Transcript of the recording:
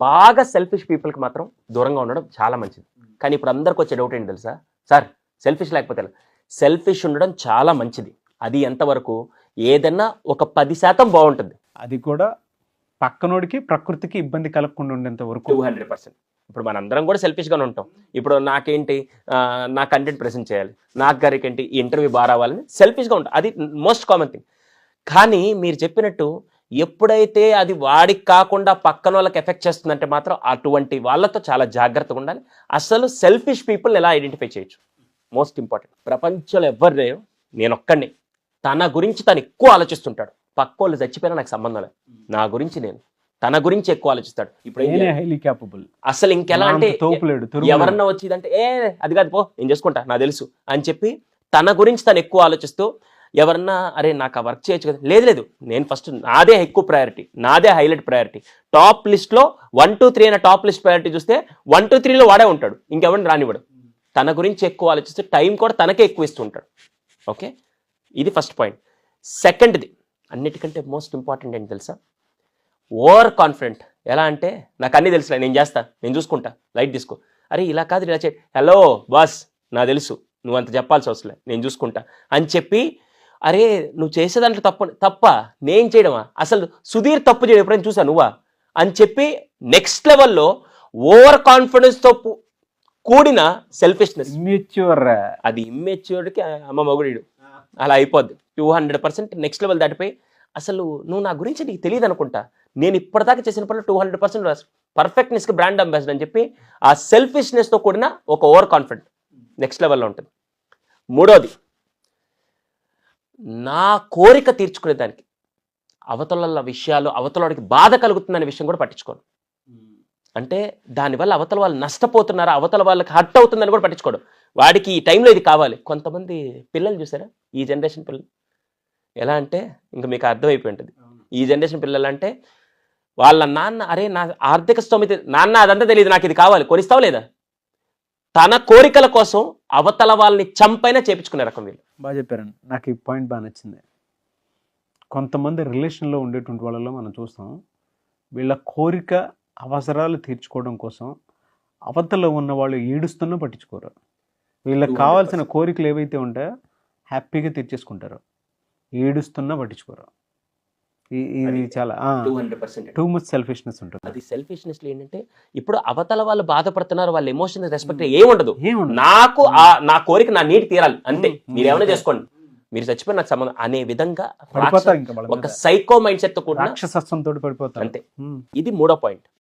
బాగా సెల్ఫిష్ పీపుల్కి మాత్రం దూరంగా ఉండడం చాలా మంచిది. కానీ ఇప్పుడు అందరికి వచ్చే డౌట్ ఏంటి తెలుసా? సార్ సెల్ఫిష్ లేకపోతే సెల్ఫిష్ ఉండడం చాలా మంచిది. అది ఎంతవరకు? ఏదన్నా ఒక పది శాతం బాగుంటుంది. అది కూడా పక్కనోడికి ప్రకృతికి ఇబ్బంది కలగకుండా ఉండేంత వరకు. టూ హండ్రెడ్ పర్సెంట్ ఇప్పుడు మనందరం కూడా సెల్ఫిష్గానే ఉంటాం. ఇప్పుడు నాకేంటి? నా కంటెంట్ ప్రెజెంట్ చేయాలి. నాకు గారికి ఏంటి? ఇంటర్వ్యూ బాగా రావాలని సెల్ఫిష్గా ఉంటాం. అది మోస్ట్ కామన్ థింగ్ కానీ మీరు చెప్పినట్టు ఎప్పుడైతే అది వాడికి కాకుండా పక్కన వాళ్ళకి ఎఫెక్ట్ చేస్తుందంటే మాత్రం అటువంటి వాళ్ళతో చాలా జాగ్రత్తగా ఉండాలి. అసలు సెల్ఫిష్ పీపుల్ ఎలా ఐడెంటిఫై చేయొచ్చు? మోస్ట్ ఇంపార్టెంట్ ప్రపంచంలో ఎవ్వరు లేరు నేను ఒక్కడిని తన గురించి తను ఎక్కువ ఆలోచిస్తుంటాడు. పక్క వాళ్ళు చచ్చిపోయినా నాకు సంబంధం లేదు. నా గురించి నేను. తన గురించి ఎక్కువ ఆలోచిస్తాడు. ఇప్పుడు అసలు ఇంకెలా అంటే. ఎవరన్నా వచ్చిందంటే ఏ అది కాదు పో నేను చేసుకుంటా నాకు తెలుసు అని చెప్పి తన గురించి తను ఎక్కువ ఆలోచిస్తూ ఎవరన్నా అరే నాకు ఆ వర్క్ చేయొచ్చు కదా. లేదు లేదు. నేను ఫస్ట్ నాదే ఎక్కువ ప్రయారిటీ నాదే హైలైట్ ప్రయారిటీ టాప్ లిస్ట్లో వన్ టూ త్రీ అనే టాప్ లిస్ట్ ప్రయారిటీ చూస్తే వన్ టూ త్రీలో వాడే ఉంటాడు. ఇంకెవరిని రానివ్వడు. తన గురించి ఎక్కువ ఆలోచిస్తే టైం కూడా తనకే ఎక్కువ ఇస్తుంటాడు ఓకే ఇది ఫస్ట్ పాయింట్ సెకండ్ది అన్నిటికంటే మోస్ట్ ఇంపార్టెంట్ ఏంటి తెలుసా? ఓవర్ కాన్ఫిడెంట్ ఎలా అంటే నాకు అన్నీ తెలుసులే నేను చేస్తా నేను చూసుకుంటా లైట్ తీసుకో. అరే ఇలా కాదు ఇలా చే హలో బాస్ నా తెలుసు. నువ్వు అంత చెప్పాల్సి అవసరం నేను చూసుకుంటా. అని చెప్పి అరే నువ్వు చేసే దాంట్లో తప్పు తప్ప నేను చేయడమా? అసలు సుధీర్ తప్పు చేయడం ఎప్పుడైనా చూసా నువ్వా? అని చెప్పి నెక్స్ట్ లెవెల్లో ఓవర్ కాన్ఫిడెన్స్తో కూడిన సెల్ఫిష్నెస్ ఇమ్మెచ్యూర్ అది ఇమ్మెచ్యూర్డ్కి అమ్మ మొగుడు అలా అయిపోద్ది. Two hundred percent next level దాటిపోయి అసలు నువ్వు నా గురించి నీకు తెలియదు అనుకుంటా. నేను ఇప్పటిదాకా చేసిన పనులు టూ హండ్రెడ్ పర్సెంట్ పర్ఫెక్ట్నెస్కి బ్రాండ్ అంబాసిడర్ అని చెప్పి ఆ సెల్ఫిష్నెస్తో కూడిన ఒక ఓవర్ కాన్ఫిడెంట్ నెక్స్ట్ లెవెల్లో ఉంటుంది. మూడోది నా కోరిక తీర్చుకునేదానికి అవతల విషయాలు అవతలవాడికి బాధ కలుగుతుందనే విషయం కూడా పట్టించుకోను. అంటే దానివల్ల అవతల వాళ్ళు నష్టపోతున్నారా అవతల వాళ్ళకి హర్ట్ అవుతుందని కూడా పట్టించుకోడు. వాడికి ఈ టైంలో ఇది కావాలి. కొంతమంది పిల్లలు చూసారా? ఈ జనరేషన్ పిల్లలు. ఎలా అంటే ఇంకా మీకు అర్థమైపోయి ఉంటుంది ఈ జనరేషన్ పిల్లలు అంటే వాళ్ళ నాన్న అరే నా ఆర్థిక స్థోమిత నాన్న అదంతా తెలియదు నాకు ఇది కావాలి. కొనిస్తావు లేదా? తన కోరికల కోసం అవతల వాళ్ళని చంపైనా చేపించుకునే రకం వీళ్ళు. బాగా చెప్పారండి. నాకు ఈ పాయింట్ బాగా నచ్చింది. కొంతమంది రిలేషన్లో ఉండేటువంటి వాళ్ళలో మనం చూస్తాం వీళ్ళ కోరిక అవసరాలు తీర్చుకోవడం కోసం అవతల ఉన్న వాళ్ళు ఏడుస్తున్నా పట్టించుకోరు. వీళ్ళకి 200%. కావాల్సిన కోరికలు ఏవైతే ఉంటాయో హ్యాపీగా తీర్చేసుకుంటారు. ఏడుస్తున్నా పట్టించుకోరు. ఇది చాలా టూ మచ్ సెల్ఫిష్నెస్ ఉంటుంది. అది సెల్ఫిష్నెస్ ఏంటంటే ఇప్పుడు అవతల వాళ్ళు బాధపడుతున్నారు వాళ్ళ ఎమోషన్ రెస్పెక్ట్ ఏముండదు. నాకు ఆ నా కోరిక నా నీటి తీరాలి. అంతే. మీరు ఏమైనా చేసుకోండి. మీరు చచ్చిపోయి నాకు సంబంధం అనే విధంగా ఒక. సైకో మైండ్ సెట్తో కూడా పడిపోతారు అంతే. ఇది మూడో పాయింట్